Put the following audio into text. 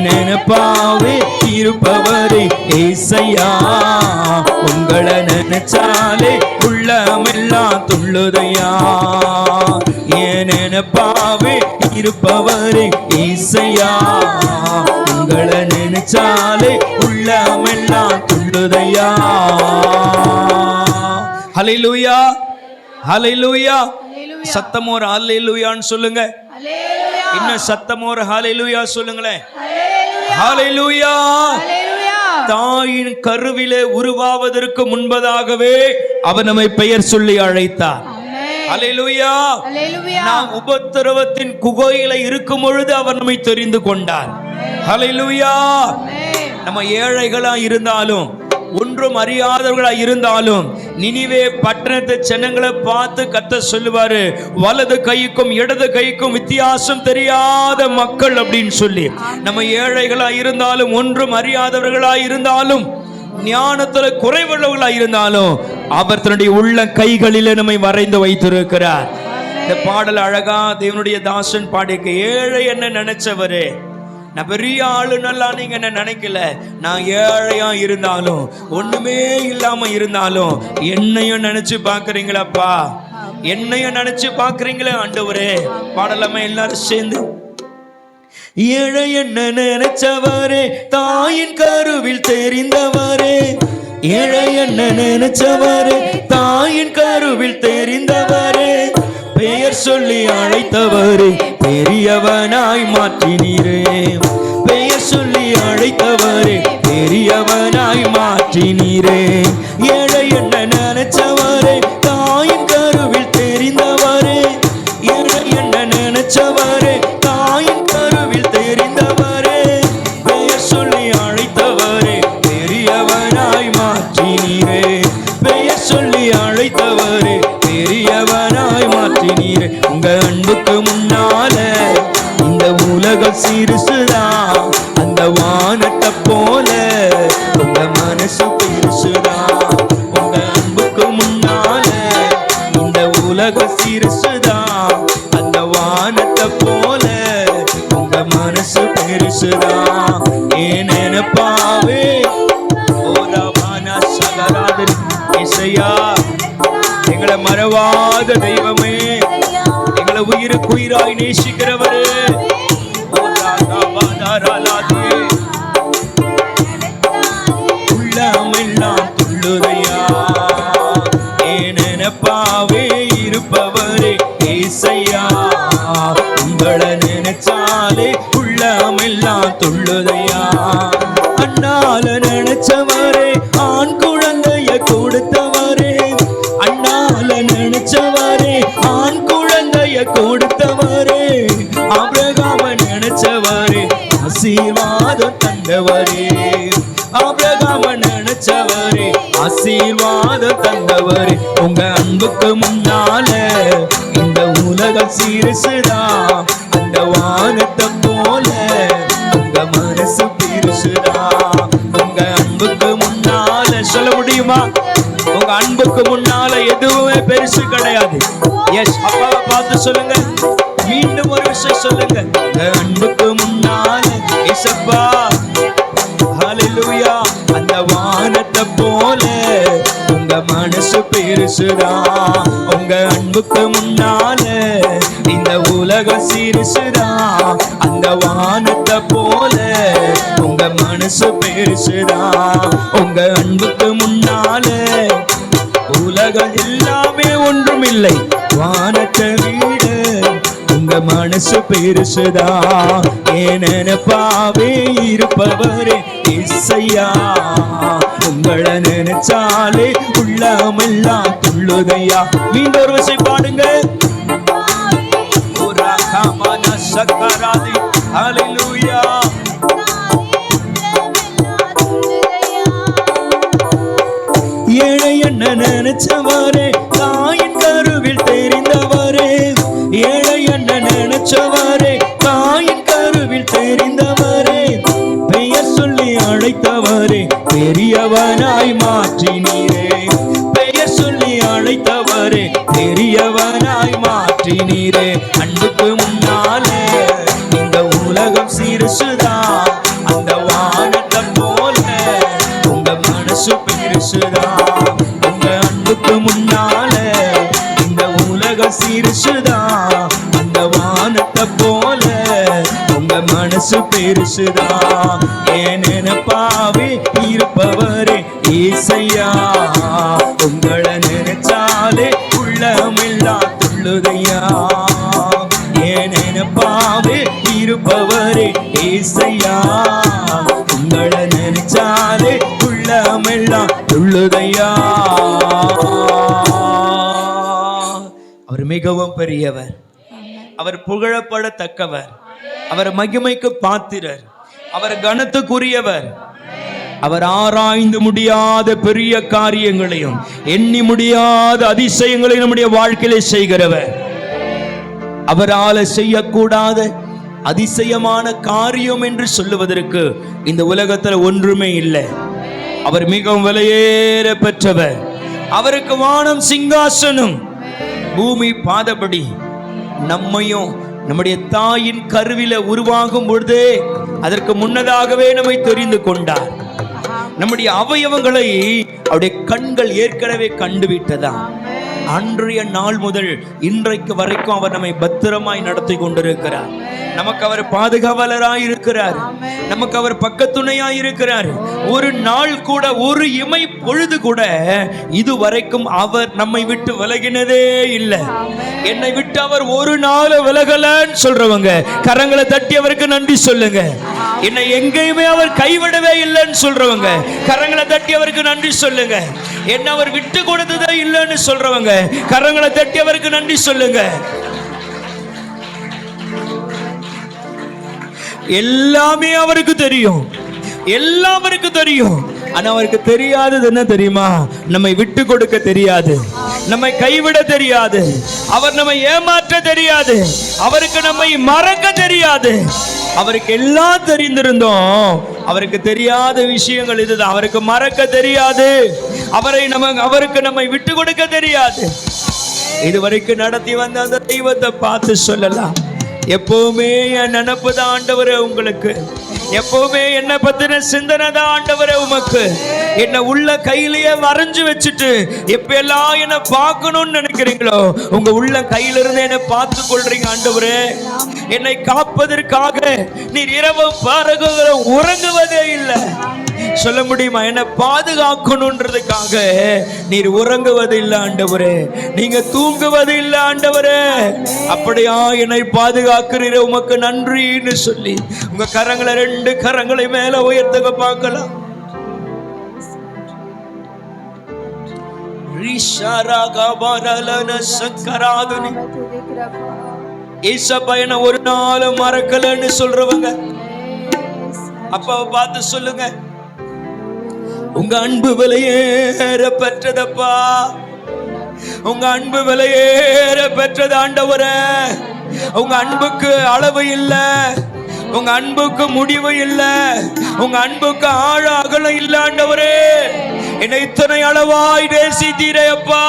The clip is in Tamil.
நினைப்பாவே இருப்பவரே ஏசையா. உங்களை நினைச்சாலே உள்ளமெல்லாம் துள்ளுதையா. என் நினைப்பாவே இருப்பவரே ஏசையா. உங்களை நினைச்சாலே உள்ளமெல்லாம் துள்ளுதையா. ஹalleluya ஹalleluya. சத்தம் ஒரு ஹalleluyaன்னு சொல்லுங்க. இன்னும் சத்தம் ஒரு ஹalleluya சொல்லுங்களேன். ஹalleluya. தாயின் கருவிலே உருவாவதற்கு முன்பதாகவே அவர் நம்மை பெயர் சொல்லி அழைத்தார். ஹalleluya. நாம் உபத்திரவத்தின் குகையில இருக்கும் பொழுது அவர் நம்மை தெரிந்து கொண்டார். ஹalleluya. நம்ம ஏழைகளா இருந்தாலும் ஒன்றும் அறியாதவர்களாக இருந்தாலும் நினிவே பட்டணத்தை ஜனங்களை பார்த்து கத்த சொல்லுவாரு வலது கைக்கும் இடது கைக்கும் வித்தியாசம் தெரியாத மக்கள் அப்படின்னு சொல்லி. நம்ம ஏழைகளாக இருந்தாலும் ஒன்றும் அறியாதவர்களாக இருந்தாலும் ஞானத்தில் குறைவுள்ளவர்களாக இருந்தாலும் அவர் தன்னுடைய உள்ள கைகளிலே நம்மை வரைந்து வைத்திருக்கிறார். இந்த பாடல் அழகா தேவனுடைய தாசன் பாடிக்க ஏழை என்ன நினைச்சவரு? நான் பெரிய ஆளு நீங்க என்ன நினைக்கல? நான் ஏழையா இருந்தாலும் ஒண்ணுமே இல்லாம இருந்தாலும் என்னையும் நினைச்சு பாக்குறீங்களாப்பா என்னையும் நினைச்சு பாக்குறீங்களே ஆண்டவரே. பாடலாமா எல்லாரும் சேர்ந்து. ஏழை என்ன நினைச்சவரே தாயின் கருவில் தெரிந்தவரே. ஏழை என்ன நினைச்சவரே தாயின் கருவில் தெரிந்தவரே. பெயர் சொல்லி அழைத்தவரே பெரியவனாய் மாற்றினீரே. பெயர் சொல்லி அழைத்தவரே பெரியவனாய் மாற்றினீரே. உங்க அன்புக்கு முன்னால இந்த உலகம் சிறுசுதான் அந்த வானத்தை போல உங்க மனசு பெருசுதான் உங்க அன்புக்கு முன்னால இந்த உலகம் சிறுசுதான் அந்த வானத்தை போல உங்க மனசு பெருசுதான் ஏன் நினைப்பாவே ஓதாவான சகராதன் இசையா எங்களை மறவாத தெய்வம் எங்களை நேசிக்கிறவரே. ஓதாதாவாதாராலாதே. உள்ளமெல்லாம் துள்ளுதையா ஏன் இருப்பவரே ஏசையா. உங்களை நினைச்சாலே உள்ளமெல்லாம் துள்ளுதையா அண்ணால நினைச்சவரே ஆண்கு ஆசீர்வாதம் தந்தவரே. ஆபிரகாம நினைச்சவரே ஆசீர்வாதம் தந்தவரே. உங்க அன்புக்கு முன்னால இந்த உலகம் சிறுசுதான் அந்த வானத்தை போல உங்க மனசு பிரிசுதா உங்க அன்புக்கு முன்னால சொல்ல முடியுமா? உங்க அன்புக்கு முன்னால எதுவுமே பெருசு கிடையாது. எஸ் அப்பாவை பார்த்து சொல்லுங்க. மீண்டும் ஒரு விஷயம் சொல்லுங்க. அன்புக்கு முன்னால ஏசப்பா ஹalleluya அந்த வானத்தை போல உங்க மனசு பெருசுதான் உங்க அன்புக்கு முன்னால இந்த உலகம் சிறுசுதான் அந்த வானத்தை போல உங்க மனசு பெருசுதான் உங்க அன்புக்கு முன்னால உலகம் எல்லாமே ஒன்றுமில்லை. வானத்தை மனசு பெருசுதா? ஏன் நினைப்பாவே இருப்பவரே இசையா? உங்களை நினைச்சாலே உள்ளமெல்லாம் துள்ளுதையா? மீண்டும் ஒரு விஷயம் பாடுங்க. சக்கராதி அலிலூயா ஏழை என்ன நினைச்சவரே? தாயின் கருவில் தெரிந்தவர் மாற்றினீரே. பெயர் சொல்லி அழைத்தவரே பெரியவராய் மாற்றினீரே. அன்புக்கு முன்னாலே இந்த உலகம் சிறுசுதான் அந்த வானத்தை போல உங்க மனசு பெருசுதான் உங்க அன்புக்கு முன்னாலே இந்த உலகம் சிறுசுதான் அந்த வானத்தை போல உங்க மனசு பெருசுதான் ஏன் நினைப்பாவே ஈசையா உங்களை நினைச்சாலே உள்ளமெல்லாம் துள்ளுதையா. என் நினைப்பாவே இருப்பவரே ஈசையா உங்களை நினைச்சாலே உள்ளமெல்லாம் துள்ளுதையா. அவர் மிகவும் பெரியவர். அவர் புகழப்படத்தக்கவர். அவர் மகிமைக்கு பாத்திரர். அவர் கனத்துக்குரியவர். அவர் ஆராய்ந்து முடியாத பெரிய காரியங்களையும் எண்ணி முடியாத அதிசயங்களையும் நம்முடைய வாழ்க்கையில செய்கிறவர். அவரால செய்யக்கூடாத அதிசயமான காரியம் என்று சொல்லுவதற்கு இந்த உலகத்துல ஒன்றுமே இல்லை. அவர் மிகவும் விலையேற பெற்றவர். அவருக்கு வானம் சிங்காசனம். பூமி பாதபடி. நம்மையும் நம்முடைய தாயின் கருவில உருவாகும் பொழுதே அதற்கு முன்னதாகவே நம்மை தெரிந்து கொண்டார். நம்முடைய அவயவங்களை அவருடைய கண்கள் ஏற்கனவே கண்டுவிட்டதா? அன்றைய நாள் முதல் இன்றைக்கு வரைக்கும் அவர் நம்மை பத்திரமாய் நடத்தி கொண்டிருக்கிறார். நமக்கு அவர் பாதுகாவலராய் இருக்கிறார். நமக்கு அவர் பக்கத்துணையாய் இருக்கிறார். ஒரு நாள் கூட ஒரு இமை பொழுது கூட இதுவரைக்கும் அவர் நம்மை விட்டு விலகினதே இல்லை. என்னை விட்டு அவர் ஒரு நாள் விலகலன்னு சொல்றவங்க கரங்களை தட்டி அவருக்கு நன்றி சொல்லுங்க. என்னை எங்கேயுமே அவர் கைவிடவே இல்லைன்னு சொல்றவங்க. கரங்களை தட்டி அவருக்கு நன்றி சொல்லுங்க. என்ன அவர் விட்டு கொடுத்ததே இல்லைன்னு சொல்றவங்க. கரங்களை தட்டி அவருக்கு நன்றி சொல்லுங்க. எல்லாமே அவருக்கு தெரியும். எல்லாம் அவருக்கு தெரியும். ஆனா அவருக்கு தெரியாதது என்ன தெரியுமா? நம்மை விட்டு கொடுக்க தெரியாது. நம்மை கைவிட தெரியாது. அவர் நம்மை ஏமாற்ற தெரியாது. அவருக்கு நம்மை மறக்க தெரியாது. அவருக்கு எல்லாம் தெரிந்திருந்தோம். அவருக்கு தெரியாத விஷயங்கள் இதுதான். அவருக்கு மறக்க தெரியாது. அவரை நம்ம அவருக்கு நம்மை விட்டு கொடுக்க தெரியாது. இதுவரைக்கும் நடத்தி வந்த அந்த தெய்வத்தை பார்த்து சொல்லலாம். எப்பவுமே என் நினப்பு தான் ஆண்டவர் உங்களுக்கு. எப்பவுமே என்ன பத்தின சிந்தனை தான் ஆண்டவரே உமக்கு. என்ன உள்ள கையிலேயே வரைஞ்சு வச்சுட்டு எப்ப எல்லாம் என்ன பார்க்கணும்னு நினைக்கிறீங்களோ உங்க உள்ள கையில இருந்து என்ன பார்த்து கொள்றீங்க ஆண்டவரே. என்னை காப்பதற்காக நீர் இரவு பாருகிற உறங்குவதே இல்லை. சொல்ல முடியுமா? என்ன பாதுகாக்கணுன்றதுக்காக நீர் உறங்குவது இல்லை ஆண்டவரே. நீங்க தூங்குவது இல்லை ஆண்டவரே. அப்படியா என்னை பாதுகாக்கிறீர? உமக்கு நன்றின்னு சொல்லி உங்க கரங்களை ரெண்டு கரங்களை மேல உயர்த்துங்க பார்க்கலாம். ரிஷரகபரலன சக்கராதுனி. ஈச பையனை ஒரு நாளும் மறக்கலன்னு சொல்றவங்க. அப்பாவை பார்த்து சொல்லுங்க. உங்க அன்பு விலையேற பெற்றதப்பா? உங்க அன்பு விலையேற பெற்றது ஆண்டவர. உங்க அன்புக்கு அளவு இல்ல. உங்க அன்புக்கு முடிவு இல்ல. உங்க அன்புக்கு ஆழ அகலம் இல்ல ஆண்டவரே. என்னை இத்தனை அளவாய் நேசித்தீரே அப்பா